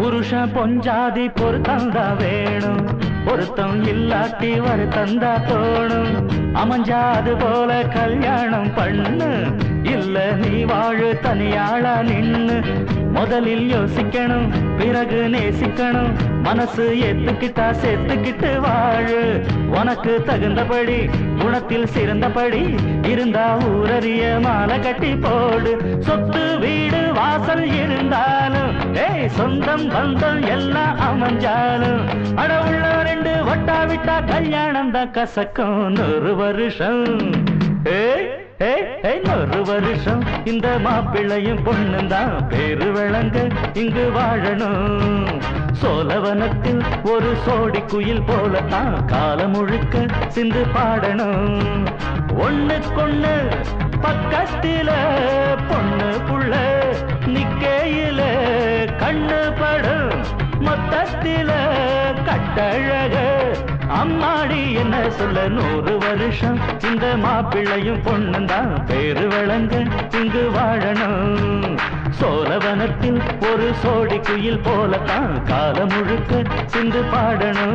புருஷன் பொஞ்சாதி பொருத்தந்தா வேணும். பொருத்தம் இல்லாட்டி வருத்தந்தா தோணும் அமைஞ்சாது போல கல்யாணம் பண்ணு. இல்ல நீ வாழு தனியாளா நின்னு. முதலில் யோசிக்கணும் பிறகு நேசிக்கணும். மனசு ஏத்துக்கிட்டா சேர்த்துக்கிட்டு வாழு. உனக்கு தகுந்தபடி குணத்தில் சிறந்தபடி இருந்தா ஊரறிய மாலை கட்டி போடு. சொத்து வீடு வாசல் இருந்தாலும் ஏய் சொந்தம் பந்தம் எல்லாம் அமைஞ்சாலும் அட உள்ள ரெண்டு வட்டா விட்டா கல்யாணம் தான் கசக்கும். நூறு வருஷம். ஏய் ஏய், வருஷம். இந்த மாப்பிள்ளையும் பொண்ணும் தான் பேரு விளங்க இங்கு வாழணும். சோழவனத்தில் ஒரு சோடி குயில் போலத்தான் காலம் முழுக்க சிந்து பாடணும். ஒண்ணுக்கொண்ணு பக்கத்தில கண்ணு படும் மொத்தத்தில கட்டழக. அம்மாடி என்ன சொல்ல நூறு வருஷம் இந்த மாப்பிள்ளையும் பொண்ணும் தான் பேரு வழங்க இங்கு வாழணும். சோழவனத்தில் ஒரு சோடி குயில் போலத்தான் காலம் முழுக்க சிந்து பாடணும்.